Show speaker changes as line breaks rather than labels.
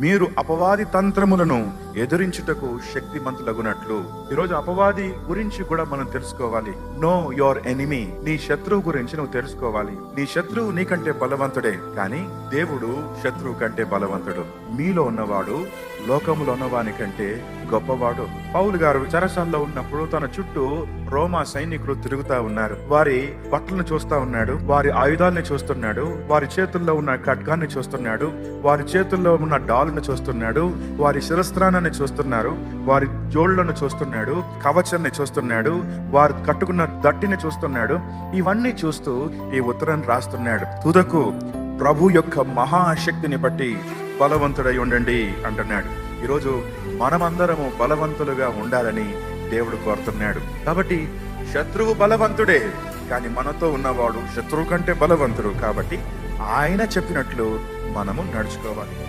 మీరు అపవాది తంత్రములను ఎదురించుటకు శక్తిమంతులగునట్లు. ఈరోజు అపవాది గురించి కూడా మనం తెలుసుకోవాలి. నో యువర్ ఎనిమీ నీ శత్రువు గురించి నువ్వు తెలుసుకోవాలి. నీ శత్రువు నీకంటే బలవంతుడే కానీ దేవుడు శత్రువు కంటే బలవంతుడు. మీలో ఉన్నవాడు లోకములో ఉన్నవాని కంటే గొప్పవాడు. పౌలు గారు చెరసాల్లో ఉన్నప్పుడు తన చుట్టూ రోమా సైనికులు తిరుగుతా ఉన్నారు. వారి బట్టలను చూస్తా ఉన్నాడు. వారి ఆయుధాలను చూస్తున్నాడు. వారి చేతుల్లో ఉన్న ఖడ్గాన్ని చూస్తున్నాడు. వారి చేతుల్లో ఉన్న డాల్ను చూస్తున్నాడు. వారి శిరస్త్రానాన్ని చూస్తున్నారు వారి జోళ్ళను చూస్తున్నాడు కవచాన్ని చూస్తున్నాడు వారు కట్టుకున్న దట్టిని చూస్తున్నాడు ఇవన్నీ చూస్తూ ఈ ఉత్తరాన్ని రాస్తున్నాడు. తుదకు ప్రభు యొక్క మహాశక్తిని బట్టి బలవంతుడై ఉండండి అంటున్నాడు. ఈరోజు మనమందరము బలవంతులుగా ఉండాలని దేవుడు కోరుతున్నాడు. కాబట్టి శత్రువు బలవంతుడే కానీ మనతో ఉన్నవాడు శత్రువు కంటే బలవంతుడు కాబట్టి ఆయన చెప్పినట్లు మనము నడుచుకోవాలి.